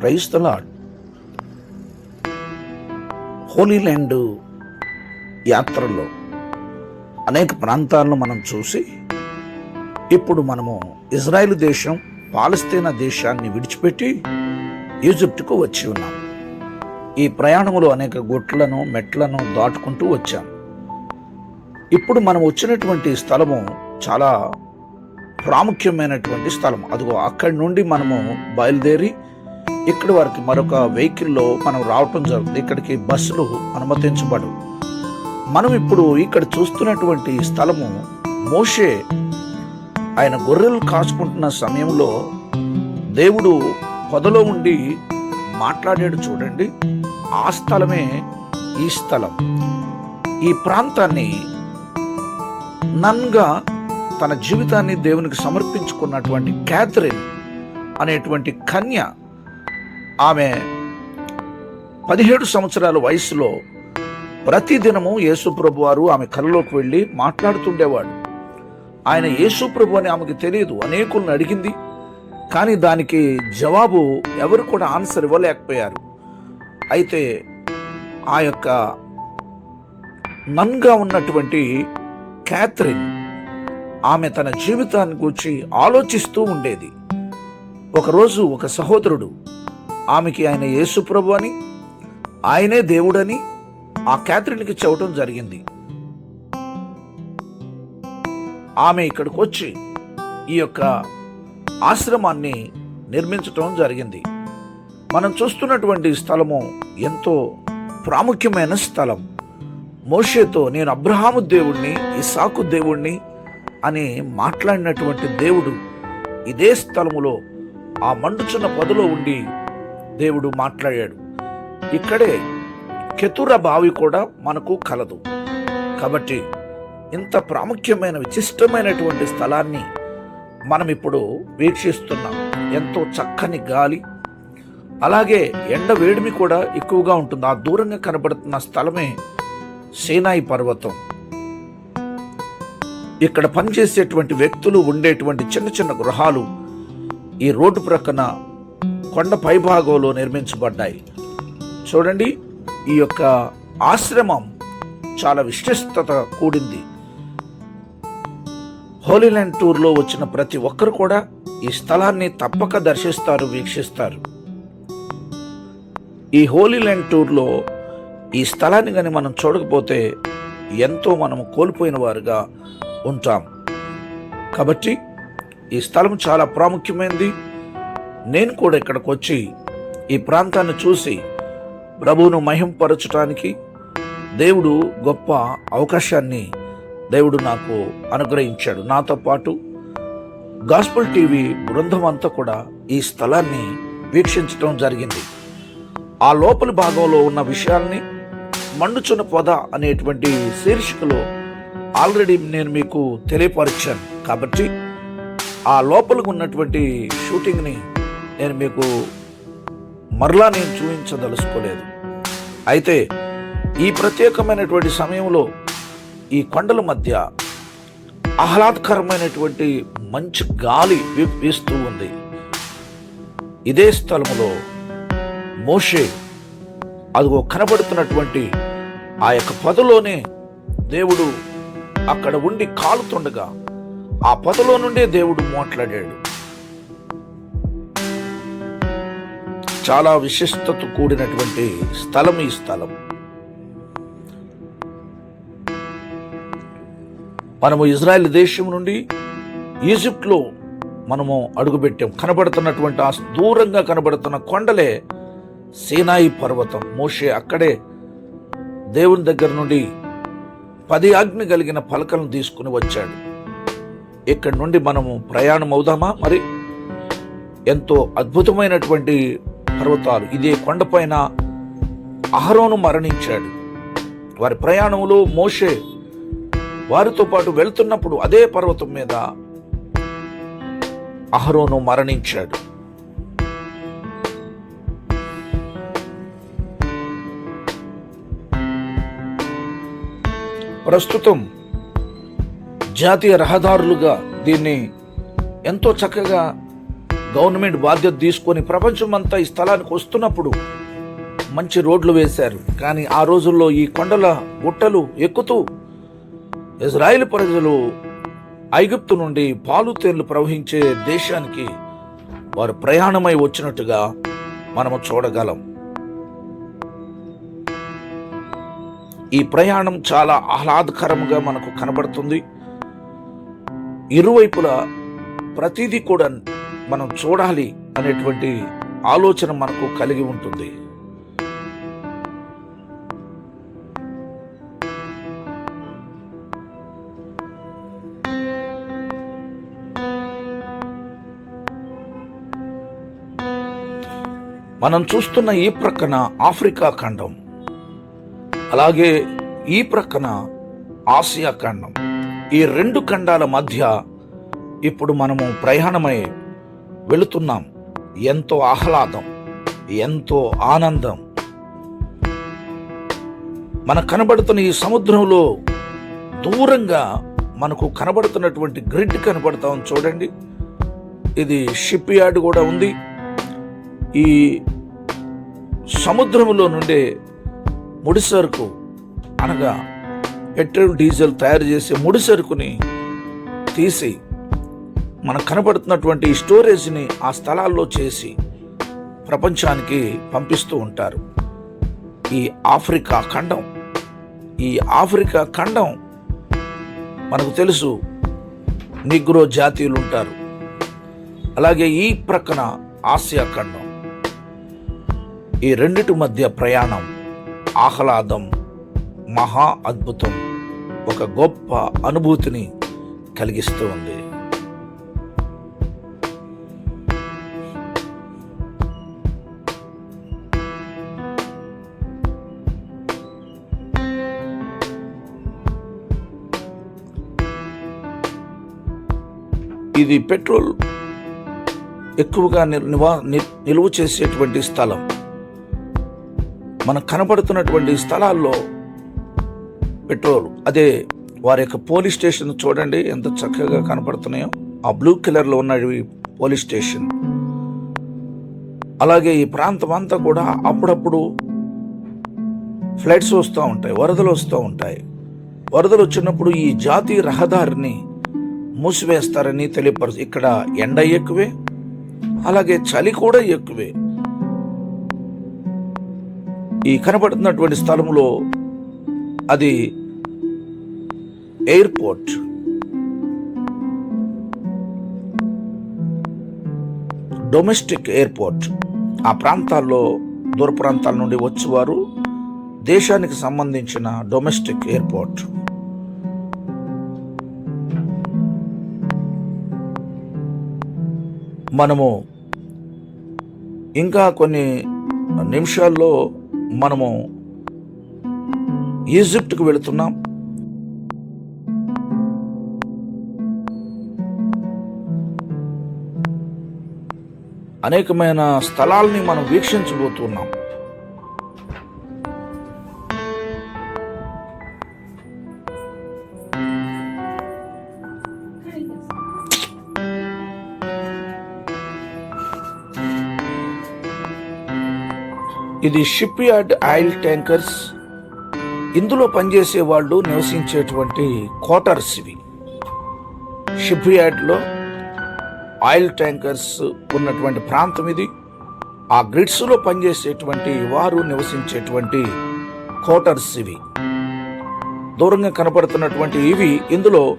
క్రైస్తలాడ్ Holi land యాత్రలో అనేక ప్రాంతాలను మనం చూసి ఇప్పుడు మనము ఇజ్రాయెల్ దేశం పాలస్తీనా దేశాన్ని విడిచిపెట్టి ఈజిప్ట్కు వచ్చి ఉన్నాం. ఈ ప్రయాణంలో అనేక గుట్లను మెట్లను దాటుకుంటూ వచ్చాం. ఇప్పుడు మనం వచ్చినటువంటి స్థలము చాలా ప్రాముఖ్యమైనటువంటి స్థలం అదిగో అక్కడి నుండి మనము బయలుదేరి ఇక్కడ వారికి మరొక వెహికల్లో మనం రావటం జరుగుతుంది. ఇక్కడికి బస్సులు అనుమతించబడవు మనం ఇప్పుడు ఇక్కడ చూస్తున్నటువంటి స్థలము మోషే ఆయన గొర్రెలు కాచుకుంటున్న సమయంలో దేవుడు పొదలో ఉండి మాట్లాడాడు చూడండి. ఆ స్థలమే ఈ స్థలం. ఈ ప్రాంతాన్ని నన్గా తన జీవితాన్ని దేవునికి సమర్పించుకున్నటువంటి క్యాథరిన్ అనేటువంటి కన్య ఆమె పదిహేడు సంవత్సరాల వయసులో ప్రతిదినము యేసుప్రభు వారు ఆమె కళ్ళలోకి వెళ్ళి మాట్లాడుతుండేవాడు. ఆయన యేసుప్రభు అని ఆమెకు తెలియదు. అనేకులను అడిగింది. కానీ దానికి జవాబు ఎవరు కూడా ఆన్సర్ ఇవ్వలేకపోయారు. అయితే ఆ యొక్క నన్గా ఉన్నటువంటి క్యాథరిన్ ఆమె తన జీవితాన్ని గురించి ఆలోచిస్తూ ఉండేది. ఒకరోజు ఒక సహోదరుడు ఆమెకి ఆయన యేసుప్రభు అని ఆయనే దేవుడని ఆ క్యాథరిన్కి చెప్పడం జరిగింది. ఆమె ఇక్కడికి వచ్చి ఈ యొక్క ఆశ్రమాన్ని నిర్మించటం జరిగింది. మనం చూస్తున్నటువంటి స్థలము ఎంతో ప్రాముఖ్యమైన స్థలం. మోషేతో నేను అబ్రహాము దేవుణ్ణి ఇసాకు దేవుణ్ణి అని మాట్లాడినటువంటి దేవుడు ఇదే స్థలములో ఆ మండుచున్న పొదలో ఉండి దేవుడు మాట్లాడాడు. ఇక్కడే కెతుర బావి కూడా మనకు కలదు. కాబట్టి ఇంత ప్రాముఖ్యమైన విశిష్టమైనటువంటి స్థలాన్ని మనం ఇప్పుడు వీక్షిస్తున్నాం. ఎంతో చక్కని గాలి. అలాగే ఎండ వేడిమి కూడా ఎక్కువగా ఉంటుంది. ఆ దూరంగా కనబడుతున్న స్థలమే సేనాయి పర్వతం. ఇక్కడ పనిచేసేటువంటి వ్యక్తులు ఉండేటువంటి చిన్న చిన్న గృహాలు ఈ రోడ్డు ప్రక్కన కొండ పైభాగంలో నిర్మించబడ్డాయి. చూడండి ఈ యొక్క ఆశ్రమం చాలా విశిష్టత కూడింది. హోలీల్యాండ్ టూర్లో వచ్చిన ప్రతి ఒక్కరు కూడా ఈ స్థలాన్ని తప్పక దర్శిస్తారు వీక్షిస్తారు. ఈ హోలీల్యాండ్ టూర్లో ఈ స్థలాన్ని కానీ మనం చూడకపోతే ఎంతో మనము కోల్పోయిన వారుగా ఉంటాం. కాబట్టి ఈ స్థలం చాలా ప్రాముఖ్యమైనది నేను కూడా ఇక్కడికి వచ్చి ఈ ప్రాంతాన్ని చూసి ప్రభువును మహింపరచటానికి దేవుడు గొప్ప అవకాశాన్ని దేవుడు నాకు అనుగ్రహించాడు. నాతో పాటు గాస్పుల్ టీవీ బృందం అంతా కూడా ఈ స్థలాన్ని వీక్షించడం జరిగింది. ఆ లోపలి భాగంలో ఉన్న విషయాల్ని మండుచున్న పొద అనేటువంటి శీర్షికలో ఆల్రెడీ నేను మీకు తెలియపరిచాను. కాబట్టి ఆ లోపలికి ఉన్నటువంటి షూటింగ్ని నేను మీకు మరలా నేను చూపించదలుచుకోలేదు. అయితే ఈ ప్రత్యేకమైనటువంటి సమయంలో ఈ కొండల మధ్య ఆహ్లాదకరమైనటువంటి మంచి గాలి వీస్తూ ఉంది. ఇదే స్థలంలో మోషే అదిగో కనబడుతున్నటువంటి ఆ యొక్క పొదలోనే దేవుడు అక్కడ ఉండి కాలుతుండగా ఆ పొదలో నుండే దేవుడు మాట్లాడాడు. చాలా విశిష్టత కూడినటువంటి స్థలం ఈ స్థలం. మనము ఇజ్రాయెల్ దేశం నుండి ఈజిప్ట్లో మనము అడుగుపెట్టాం. కనబడుతున్నటువంటి ఆ దూరంగా కనబడుతున్న కొండలే సీనాయి పర్వతం. మోషే అక్కడే దేవుని దగ్గర నుండి పది ఆజ్ఞ కలిగిన పలకలను తీసుకుని వచ్చాడు. ఇక్కడి నుండి మనము ప్రయాణం అవుదామా? మరి ఎంతో అద్భుతమైనటువంటి పర్వతాలు. ఇదే కొండపైన అహరోను మరణించాడు. వారి ప్రయాణంలో మోషే వారితో పాటు వెళ్తున్నప్పుడు అదే పర్వతం మీద అహరోను మరణించాడు. ప్రస్తుతం జాతీయ రహదారులుగా దీన్ని ఎంతో చక్కగా గవర్నమెంట్ బాధ్యత తీసుకొని ప్రపంచం అంతా ఈ స్థలానికి వస్తున్నప్పుడు మంచి రోడ్లు వేశారు. కానీ ఆ రోజుల్లో ఈ కొండల గుట్టలు ఎక్కుతూ ఇజ్రాయిల్ ప్రజలు ఐగుప్తు నుండి పాలు తేళ్ళు ప్రవహించే దేశానికి వారు ప్రయాణమై వచ్చినట్టుగా మనము చూడగలం. ఈ ప్రయాణం చాలా ఆహ్లాదకరంగా మనకు కనబడుతుంది. ఇరువైపులా ప్రతిదీ కూడా మనం చూడాలి అనేటువంటి ఆలోచన మనకు కలిగి ఉంటుంది. మనం చూస్తున్న ఈ ప్రక్కన ఆఫ్రికా ఖండం అలాగే ఈ ప్రక్కన ఆసియా ఖండం. ఈ రెండు ఖండాల మధ్య ఇప్పుడు మనము ప్రయాణమై వెళుతున్నాం. ఎంతో ఆహ్లాదం ఎంతో ఆనందం. మనకు కనబడుతున్న ఈ సముద్రంలో దూరంగా మనకు కనబడుతున్నటువంటి గ్రిడ్ కనబడతాం చూడండి. ఇది షిప్ యార్డ్ కూడా ఉంది. ఈ సముద్రంలో నుండే ముడి సరుకు అనగా పెట్రోల్ డీజిల్ తయారు చేసే ముడి సరుకుని తీసి మనకు కనబడుతున్నటువంటి స్టోరేజ్ని ఆ స్థలాల్లో చేసి ప్రపంచానికి పంపిస్తూ ఉంటారు. ఈ ఆఫ్రికా ఖండం. ఈ ఆఫ్రికా ఖండం మనకు తెలుసు నిగ్రో జాతీయులు ఉంటారు. అలాగే ఈ ప్రక్కన ఆసియా ఖండం. ఈ రెండిటి మధ్య ప్రయాణం ఆహ్లాదం మహా అద్భుతం ఒక గొప్ప అనుభూతిని కలిగిస్తూ ఉంది. ఇది పెట్రోల్. ఎక్కువగా నివా నిలువ చేసేటువంటి స్థలం. మనకు కనబడుతున్నటువంటి స్థలాల్లో పెట్రోల్. అదే వారి యొక్క పోలీస్ స్టేషన్ చూడండి ఎంత చక్కగా కనపడుతున్నాయో ఆ బ్లూ కలర్లో ఉన్నవి పోలీస్ స్టేషన్. అలాగే ఈ ప్రాంతం అంతా కూడా అప్పుడప్పుడు ఫ్లడ్స్ వస్తూ ఉంటాయి వరదలు వస్తూ ఉంటాయి. వరదలు వచ్చినప్పుడు ఈ జాతీయ రహదారిని మూసివేస్తారని తెలియపరు ఇక్కడ ఎండ ఎక్కువే అలాగే చలి కూడా ఎక్కువే. ఈ కనబడుతున్నటువంటి స్థలంలో అది ఎయిర్పోర్ట్. Domestic airport. ఆ ప్రాంతాల్లో దూర ప్రాంతాల నుండి వచ్చేవారు దేశానికి సంబంధించిన డొమెస్టిక్ ఎయిర్పోర్ట్. మనము ఇంకా కొన్ని నిమిషాల్లో మనము ఈజిప్ట్కు వెళుతున్నాం. అనేకమైన స్థలాల్ని మనం వీక్షించబోతున్నాం. ఇది షిప్ యార్డ్ ఆయిల్ ట్యాంకర్స్. ఇందులో పనిచేసే వాళ్ళు నివసించేటువంటి క్వార్టర్స్ ఇవి. షిప్ యార్డ్లో ఆయిల్ ట్యాంకర్స్ ఉన్నటువంటి ప్రాంతం ఇది. ఆ గ్రిడ్స్లో పనిచేసేటువంటి వారు నివసించేటువంటి క్వార్టర్స్ ఇవి. దూరంగా కనపడుతున్నటువంటి ఇవి ఇందులో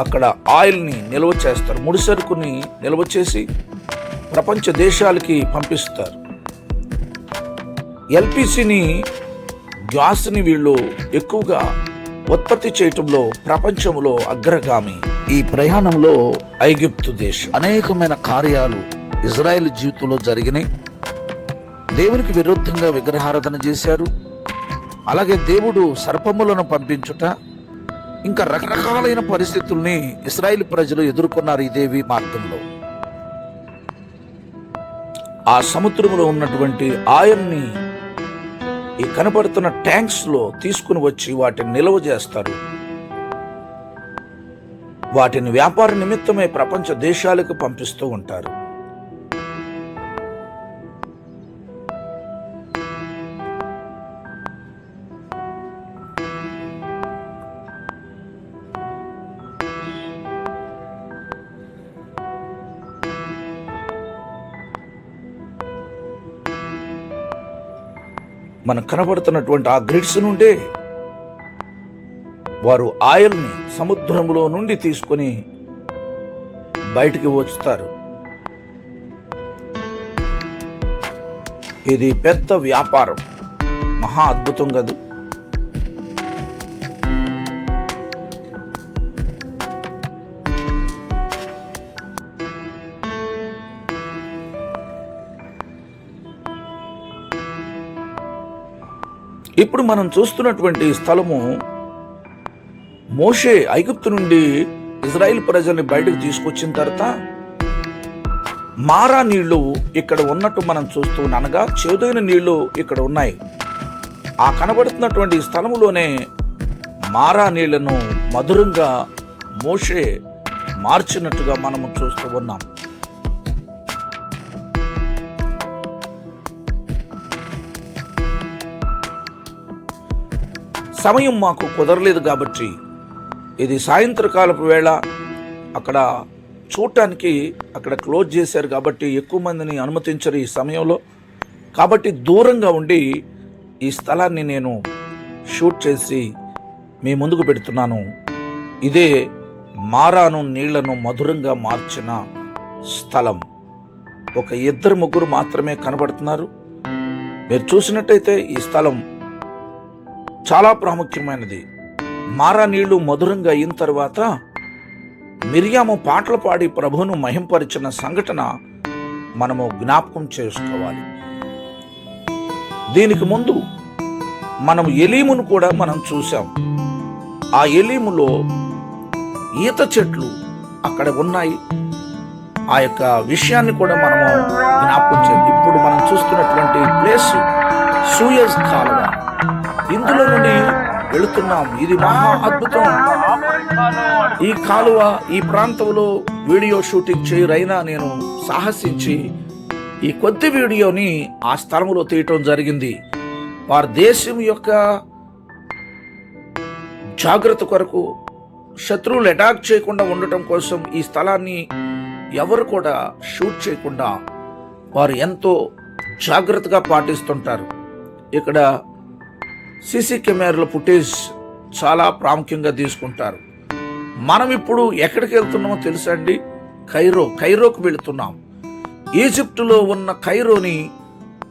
అక్కడ ఆయిల్ని నిల్వ చేస్తారు. ముడిసరుకుని నిల్వ చేసి ప్రపంచ దేశాలకి పంపిస్తారు. ఎల్పిసిని గ్యాస్ని వీళ్ళు ఎక్కువగా ఉత్పత్తి చేయటంలో ప్రపంచంలో అగ్రగామి ఈ ప్రయాణంలో ఐగిప్తు దేశం. అనేకమైన కార్యాలు ఇజ్రాయెల్ జీవితంలో జరిగినాయి. దేవునికి విరుద్ధంగా విగ్రహారాధన చేశారు. అలాగే దేవుడు సర్పములను పంపించుట ఇంకా రకరకాలైన పరిస్థితుల్ని ఇస్రాయిల్ ప్రజలు ఎదుర్కొన్నారు ఈ దేవి మార్గంలో. ఆ సముద్రంలో ఉన్నటువంటి ఆయన్ని ఈ కనపడుతున్న ట్యాంక్స్లో తీసుకుని వచ్చి వాటిని నిల్వ చేస్తారు. వాటిని వ్యాపార నిమిత్తమే ప్రపంచ దేశాలకు పంపిస్తూ ఉంటారు. మనం కనబడుతున్నటువంటి ఆ గ్రిడ్స్ నుండే వారు ఆయిల్ని సముద్రంలో నుండి తీసుకొని బయటికి వచ్చుతారు. ఇది పెద్ద వ్యాపారం. మహా అద్భుతం కదా? ఇప్పుడు మనం చూస్తున్నటువంటి స్థలము మోషే ఐగుప్తు నుండి ఇజ్రాయిల్ ప్రజల్ని బయటకు తీసుకొచ్చిన తర్వాత మారా నీళ్ళు ఇక్కడ ఉన్నట్టు మనం చూస్తూ అనగా చేదైన నీళ్ళు ఇక్కడ ఉన్నాయి. ఆ కనబడుతున్నటువంటి స్థలములోనే మారా నీళ్ళను మధురంగా మోషే మార్చినట్టుగా మనము చూస్తూ ఉన్నాం. సమయం మాకు కుదరలేదు కాబట్టి ఇది సాయంత్రకాలపు వేళ అక్కడ చూడటానికి అక్కడ క్లోజ్ చేశారు కాబట్టి ఎక్కువ మందిని అనుమతించరు ఈ సమయంలో. కాబట్టి దూరంగా ఉండి ఈ స్థలాన్ని నేను షూట్ చేసి మీ ముందుకు పెడుతున్నాను. ఇదే మారాను నీళ్ళను మధురంగా మార్చిన స్థలం. ఒక ఇద్దరు ముగ్గురు మాత్రమే కనబడుతున్నారు. మీరు చూసినట్టయితే ఈ స్థలం చాలా ప్రాముఖ్యమైనది. మారా నీళ్ళు మధురంగా అయిన తర్వాత మిరియాము పాటలు పాడి ప్రభువును మహింపరిచిన సంఘటన మనము జ్ఞాపకం చేసుకోవాలి. దీనికి ముందు మనం ఎలీమును కూడా మనం చూసాం ఆ ఎలీములో ఈత చెట్లు అక్కడ ఉన్నాయి. ఆ యొక్క విషయాన్ని కూడా మనము జ్ఞాపకం చేయాలి. ఇప్పుడు మనం చూస్తున్నటువంటి ప్లేస్ సూయజ్ కాలువ. ఇందులో నుండి వెళుతున్నాం. ఇది మహా అద్భుతం. ఈ కాలువ ఈ ప్రాంతంలో వీడియో షూటింగ్ చేయరైనా నేను సాహసించి ఈ కొద్ది వీడియోని ఆ స్థలంలో తీయటం జరిగింది. వారి దేశం యొక్క జాగ్రత్త కొరకు శత్రువులు అటాక్ చేయకుండా ఉండటం కోసం ఈ స్థలాన్ని ఎవరు కూడా షూట్ చేయకుండా వారు ఎంతో జాగ్రత్తగా పాటిస్తుంటారు. ఇక్కడ సీసీ కెమెరాల ఫుటేజ్ చాలా ప్రాముఖ్యంగా తీసుకుంటారు. మనం ఇప్పుడు ఎక్కడికి వెళ్తున్నామో తెలుసా అండి? ఖైరో ఖైరోకు వెళుతున్నాం. ఈజిప్టులో ఉన్న ఖైరోని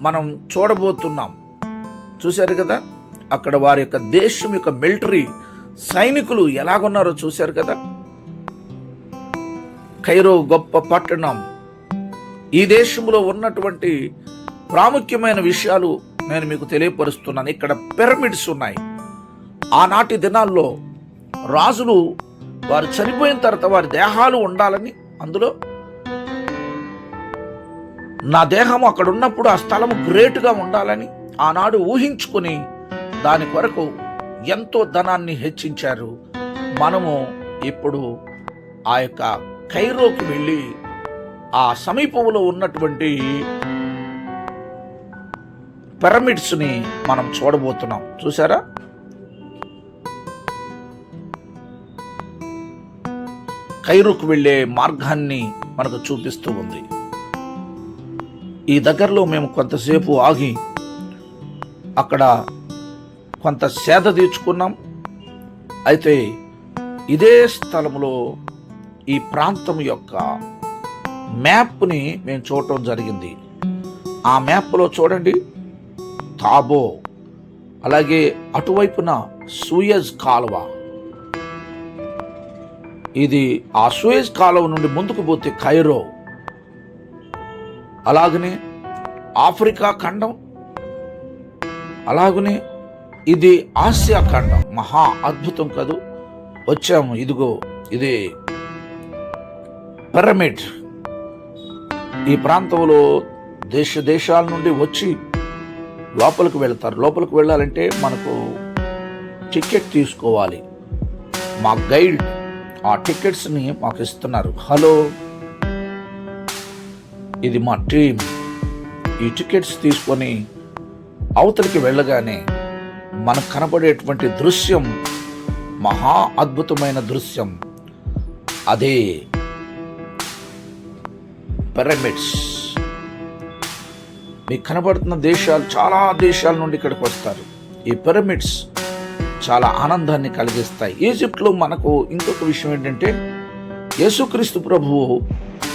మనం చూడబోతున్నాం. చూశారు కదా? అక్కడ వారి యొక్క దేశం యొక్క మిలిటరీ సైనికులు ఎలాగున్నారో చూశారు కదా? ఖైరో గొప్ప పట్టణం. ఈ దేశంలో ఉన్నటువంటి ప్రాముఖ్యమైన విషయాలు నేను మీకు తెలియపరుస్తున్నాను. ఇక్కడ పిరమిడ్స్ ఉన్నాయి. ఆనాటి దినాల్లో రాజులు వారు చనిపోయిన తర్వాత వారి దేహాలు ఉండాలని అందులో నా దేహం అక్కడ ఉన్నప్పుడు ఆ స్థలం గ్రేట్గా ఉండాలని ఆనాడు ఊహించుకుని దాని కొరకు ఎంతో ధనాన్ని హెచ్చించారు. మనము ఇప్పుడు ఆ యొక్క కైరోకి వెళ్ళి ఆ సమీపంలో ఉన్నటువంటి పిరమిడ్స్ని మనం చూడబోతున్నాం. చూసారా కైరుకు వెళ్ళే మార్గాన్ని మనకు చూపిస్తూ ఉంది. ఈ దగ్గరలో మేము కొంతసేపు ఆగి అక్కడ కొంత సేద తీర్చుకున్నాం. అయితే ఇదే స్థలంలో ఈ ప్రాంతం యొక్క మ్యాప్ని మేము చూడటం జరిగింది. ఆ మ్యాప్లో చూడండి. తాబో అలాగే అటువైపున సూయజ్ కాలువ. ఇది ఆ సూయజ్ కాలువ నుండి ముందుకు పోతే కైరో. అలాగనే ఆఫ్రికా ఖండం. అలాగనే ఇది ఆసియా ఖండం. మహా అద్భుతం కదూ. వచ్చాము ఇదిగో ఇది పిరమిడ్. ఈ ప్రాంతంలో దేశ దేశాల నుండి వచ్చి లోపలికి వెళ్తారు. లోపలికి వెళ్ళాలంటే మనకు టికెట్ తీసుకోవాలి. మా గైడ్ ఆ టికెట్స్ని మాకు ఇస్తున్నారు. హలో ఇది మా టీం. ఈ టికెట్స్ తీసుకొని అవతలికి వెళ్ళగానే మనకు కనబడేటువంటి దృశ్యం మహా అద్భుతమైన దృశ్యం. అదే పిరమిడ్స్. మీకు కనబడుతున్న దేశాలు చాలా దేశాల నుండి ఇక్కడికి వస్తారు. ఈ పిరమిడ్స్ చాలా ఆనందాన్ని కలిగిస్తాయి. ఈజిప్ట్లో మనకు ఇంకొక విషయం ఏంటంటే యేసుక్రీస్తు ప్రభువు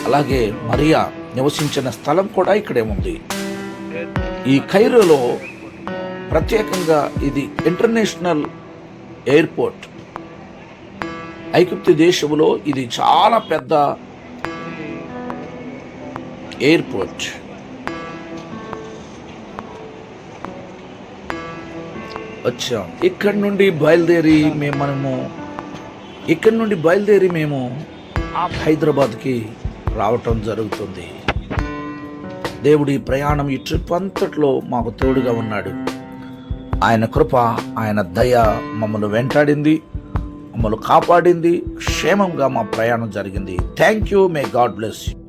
అలాగే మరియా నివసించిన స్థలం కూడా ఇక్కడే ఉంది. ఈ కైరోలో ప్రత్యేకంగా ఇది ఇంటర్నేషనల్ ఎయిర్పోర్ట్. ఐకుప్తి దేశంలో ఇది చాలా పెద్ద ఎయిర్పోర్ట్. వచ్చాం. ఇక్కడ నుండి బయలుదేరి మేము మనము ఇక్కడ నుండి బయలుదేరి మేము హైదరాబాద్కి రావటం జరుగుతుంది. దేవుడి ప్రయాణం ఈ ట్రిప్ అంతట్లో మాకు తోడుగా ఉన్నాడు. ఆయన కృప ఆయన దయ మమ్మల్ని వెంటాడింది మమ్మల్ని కాపాడింది క్షేమంగా మా ప్రయాణం జరిగింది. Thank you may God bless you